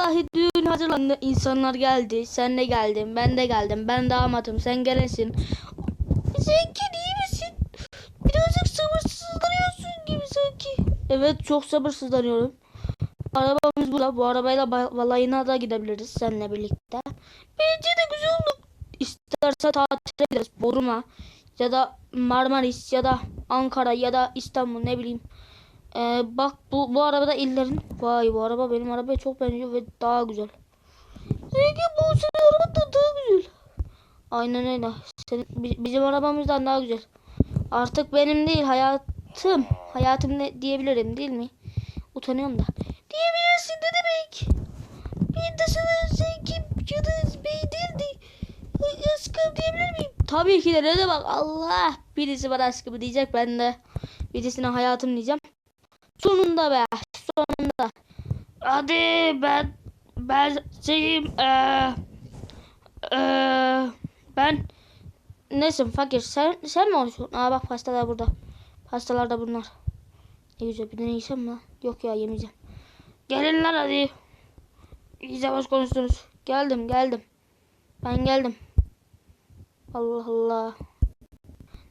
vallahi düğün hazırlandı. İnsanlar geldi. Sen de geldin. Ben de geldim. Ben damatım. Sen gelesin. Zengin iyi misin? Birazcık sabırsızlanıyorsun gibi sanki. Evet çok sabırsızlanıyorum. Arabamız burada. Bu arabayla ba- balayına da gidebiliriz seninle birlikte. Bence de güzel olur. İstersen tatile gideriz. Boruma ya da Marmaris ya da Ankara ya da İstanbul ne bileyim. Ee, bak bu, bu arabada illerin. Vay bu araba benim arabaya çok benziyor ve daha güzel. Zengin bu senin araban da daha güzel. Aynen öyle. Senin, bi- bizim arabamızdan daha güzel. Artık benim değil hayatım. Hayatım ne diyebilirim değil mi? Utanıyorum da. Diyebilirsin ne demek? Ben de sana zengin ya da bey değil de aşkım diyebilir miyim? Tabii ki de ne demek Allah. Birisi bana aşkım diyecek ben de birisine hayatım diyeceğim. Sonunda be sonunda. Hadi ben ben şeyim eee eee ben Nesin fakir sen sen mi olsun? Aa bak pastalar burada. Pastalar da bunlar. Ne güzel bir tane mi? lan? Yok ya yemeyeceğim. Gelin lan hadi. İyice boş konuştunuz. Geldim geldim. Ben geldim. Allah Allah.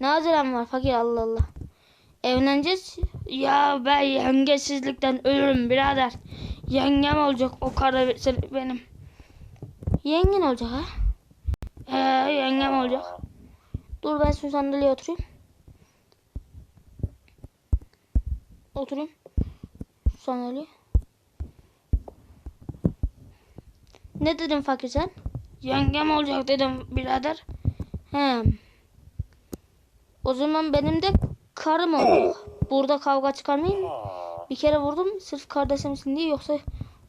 Ne acelem var fakir Allah Allah. Evleneceğiz. Ya ben yengesizlikten ölürüm birader. Yengem olacak o sen- benim. Yengen olacak ha? Ee, yengem olacak. Dur ben şu sandalyeye oturayım. Oturayım. Sandalye. Ne dedin fakir sen? Yengem olacak dedim birader. He. O zaman benim de karım olacak. Burada kavga çıkarmayayım mı? Bir kere vurdum sırf kardeşimsin diye yoksa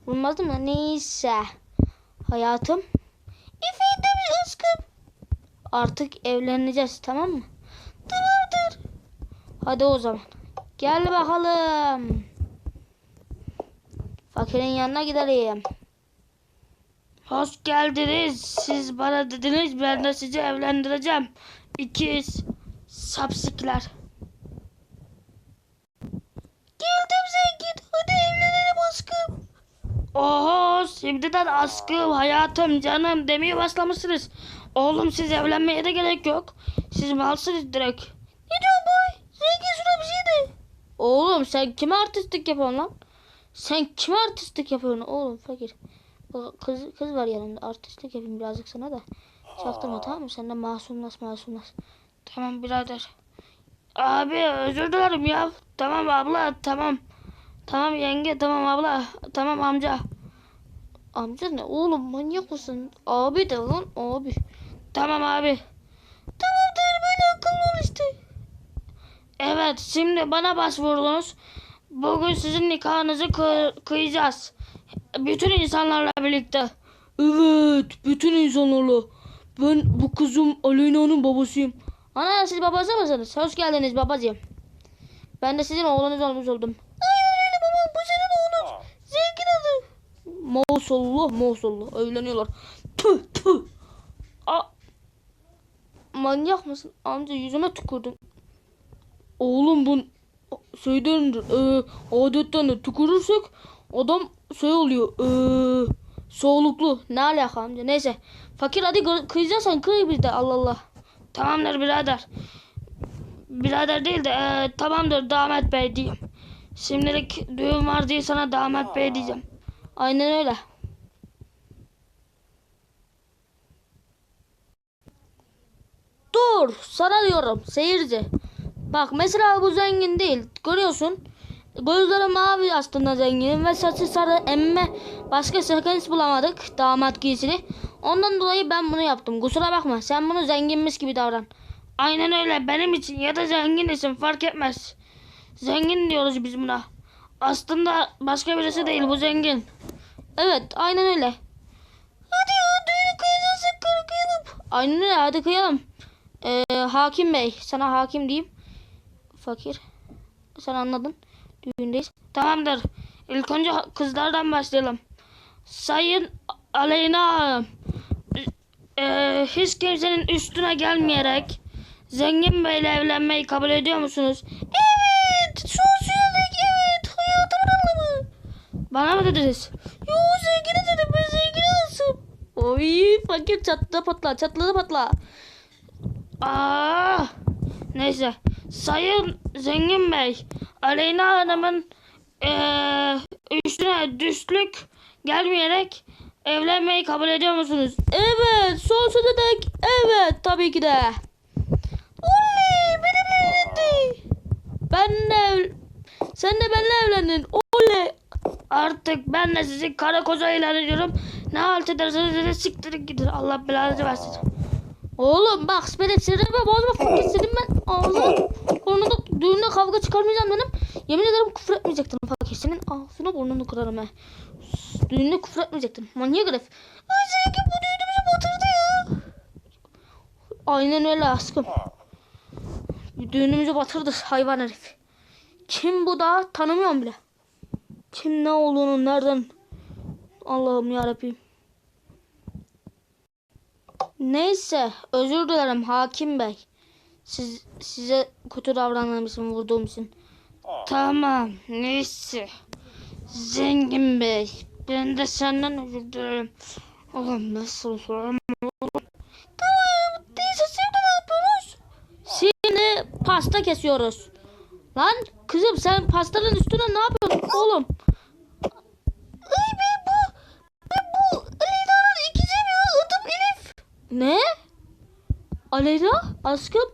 vurmazdım da neyse. Hayatım. Efendim aşkım. Artık evleneceğiz tamam mı? Tamamdır. Hadi o zaman. Gel bakalım. Fakirin yanına gidelim. Hoş geldiniz. Siz bana dediniz ben de sizi evlendireceğim. İkiz sapsikler. Geldim zengin. Hadi evlenelim aşkım. Oho şimdiden aşkım, hayatım, canım demeye başlamışsınız. Oğlum siz evlenmeye de gerek yok. Siz malsınız direkt. Ne diyorsun boy? Zengin şuna bir şey de. Oğlum sen kime artistlik yapıyorsun lan? Sen kime artistlik yapıyorsun oğlum fakir? Kız, kız var yanında artistlik yapayım birazcık sana da. Çaktırma tamam mı? Sen de masumlaş masumlaş. Tamam birader. Abi özür dilerim ya. Tamam abla tamam. Tamam yenge tamam abla. Tamam amca. Amca ne oğlum manyak mısın? Abi de lan abi. Tamam abi. Tamamdır böyle akıllı ol işte. Evet şimdi bana başvurdunuz. Bugün sizin nikahınızı kı- kıyacağız. Bütün insanlarla birlikte. Evet bütün insanlarla. Ben bu kızım Aleyna'nın babasıyım. Ana siz babası mısınız? Hoş geldiniz babacığım. Ben de sizin oğlunuz olmuş oldum. Aynen öyle baba bu senin oğlun. Zengin adı. Maşallah maşallah evleniyorlar. Tüh tüh. A Manyak mısın? Amca yüzüme tükürdün. Oğlum bu şeyden e, adetten de tükürürsek adam şey oluyor. E, sağlıklı. Ne alaka amca? Neyse. Fakir hadi kı- kıyacaksan kıy biz de Allah Allah. Tamamdır birader. Birader değil de e, tamamdır damat bey diyeyim. Şimdilik düğün var diye sana damat bey diyeceğim. Aynen öyle. Dur sana diyorum seyirci. Bak mesela bu zengin değil. Görüyorsun. Gözleri mavi aslında zenginin ve saçı sarı emme başka sakınç bulamadık damat giysili. Ondan dolayı ben bunu yaptım. Kusura bakma sen bunu zenginmiş gibi davran. Aynen öyle benim için ya da zengin için fark etmez. Zengin diyoruz biz buna. Aslında başka birisi değil bu zengin. Evet aynen öyle. Hadi ya düğünü kıyacağız kıyalım. Aynen öyle hadi kıyalım. Ee, hakim bey sana hakim diyeyim. Fakir. Sen anladın. Düğündeyiz. Tamamdır. İlk önce kızlardan başlayalım. Sayın Aleyna Hanım. Ee, hiç kimsenin üstüne gelmeyerek Zengin Bey'le evlenmeyi kabul ediyor musunuz? Evet. Söyledik evet. Hayatımın anlamı. Bana mı dediniz? Yo zengine Oy fakir çatladı patla çatladı patla. Aa, neyse. Sayın Zengin Bey. Aleyna Hanım'ın eee, üstüne düşlük gelmeyerek evlenmeyi kabul ediyor musunuz? Evet. Sonsuza dek evet tabii ki de. Oley benimle evlendi. Benle ev... Sen de benimle evlendin. Oley. Artık ben de sizi kara koza ilan ediyorum. Ne halt ederseniz de siktirin gidin. Allah belanızı versin. Oğlum bak benim sinirimi bozma fakir senin ben ağzına burnunu düğünde kavga çıkarmayacağım benim. Yemin ederim küfür etmeyecektin fakir senin ağzını burnunu kırarım he. Düğünde küfür etmeyecektin manyak herif. Ay zengin bu düğünümüzü batırdı ya. Aynen öyle aşkım. Düğünümüzü batırdı hayvan herif. Kim bu da tanımıyorum bile. Kim ne olduğunu nereden Allah'ım yarabbim. Neyse özür dilerim hakim bey. Siz size kötü davrandığım için vurduğum için. Tamam neyse. Zengin bey. Ben de senden özür dilerim. Oğlum nasıl sorma. Tamam neyse şimdi ne yapıyoruz? Şimdi pasta kesiyoruz. Lan kızım sen pastanın üstüne ne yapıyorsun oğlum? Ay ben bu ben bu Aleyna'nın ikizim ya adım Elif. Ne? Aleyna aşkım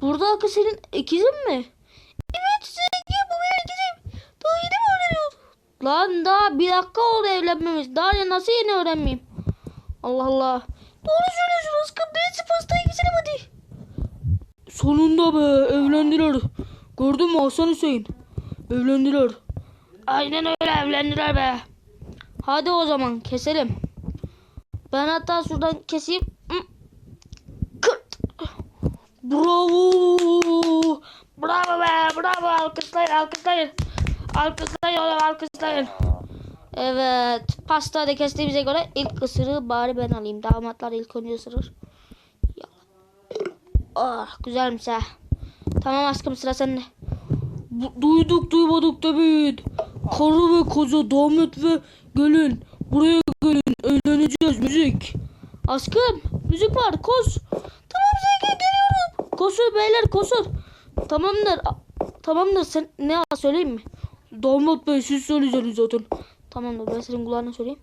burada akı senin ikizin mi? Evet zengin bu benim ikizim. Daha yeni mi öğreniyorsun? Lan daha bir dakika oldu evlenmemiz. Daha ya nasıl yeni öğrenmeyeyim? Allah Allah. Doğru söylüyorsun aşkım. Neyse pastayı keselim hadi. Sonunda be evlendiler. Gördün mü Hasan Hüseyin? Evlendiler. Aynen öyle evlendiler be. Hadi o zaman keselim. Ben hatta şuradan keseyim. Bravo. Bravo be bravo alkışlayın alkışlayın. Alkışlayın oğlum alkışlayın. Evet pasta da kestiğimize göre ilk ısırığı bari ben alayım. Damatlar ilk önce ısırır. Ah güzelmiş ha. Tamam aşkım sıra sende. Bu- duyduk duymadık demeyin. Karı ve koca damat ve gelin. Buraya gelin eğleneceğiz müzik. Aşkım müzik var koş. Koşun beyler koşun. Tamamdır. Tamamdır sen ne söyleyeyim mi? Damat bey siz söyleyeceksiniz zaten. Tamamdır ben senin kulağına söyleyeyim.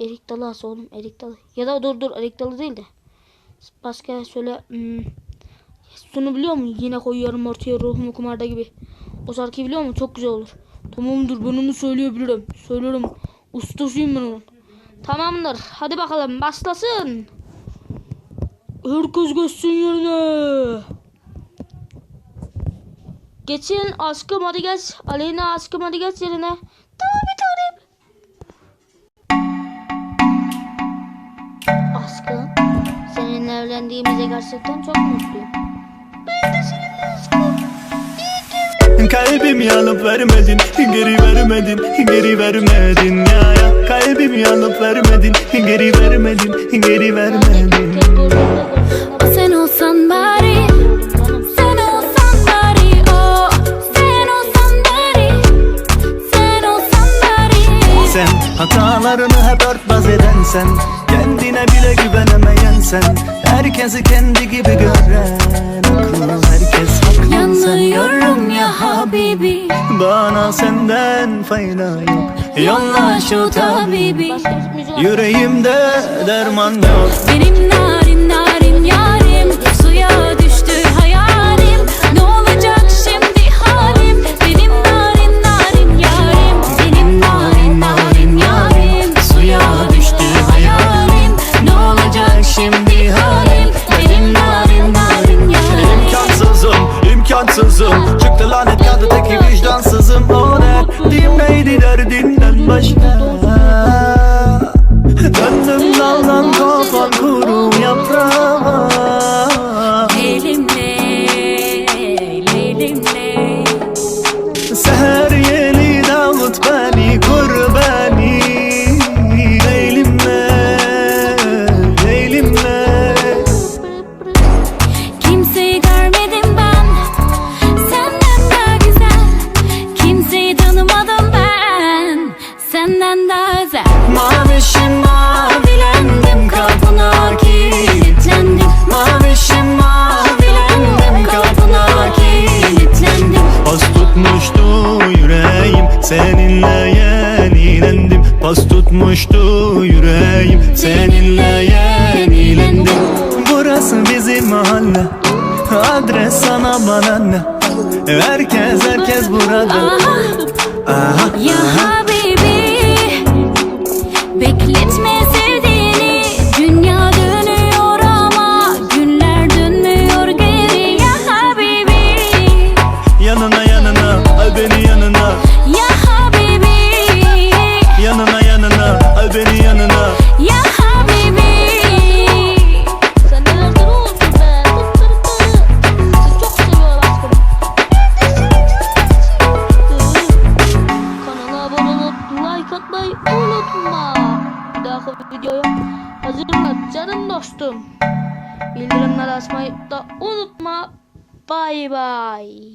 Erik dalı oğlum erik dalı. Ya da dur dur erik dalı değil de. Başka söyle. Hmm. Sonu biliyor musun? Yine koyuyorum ortaya ruhumu kumarda gibi. O şarkıyı biliyor musun? Çok güzel olur. Tamamdır ben onu söyleyebilirim. Söylerim. Ustasıyım ben onun. Tamamdır. Hadi bakalım başlasın. Herkes geçsin yerine. Geçin aşkım hadi geç. Aleyna aşkım hadi geç yerine. Bir tanem. Aşkım seninle evlendiğimize gerçekten çok mutluyum. Ben de seninle aşkım. Kalbim yanıp vermedin, geri vermedin, geri vermedin ya ya. Kalbim yanıp vermedin, geri vermedin, geri vermedin. Hatalarını hep örtbas eden sen Kendine bile güvenemeyen sen Herkesi kendi gibi gören aklı Herkes haklı sen. Yanıyorum ya habibi. Bana senden fayda yok. Yolla şu tabibi. Yüreğimde derman yok. Benim narin narin O derdim neydi derdinden başka Kokmuştu yüreğim. Seninle yenilendi Burası bizim mahalle. Adres sana bana ne? Herkes herkes burada. bay.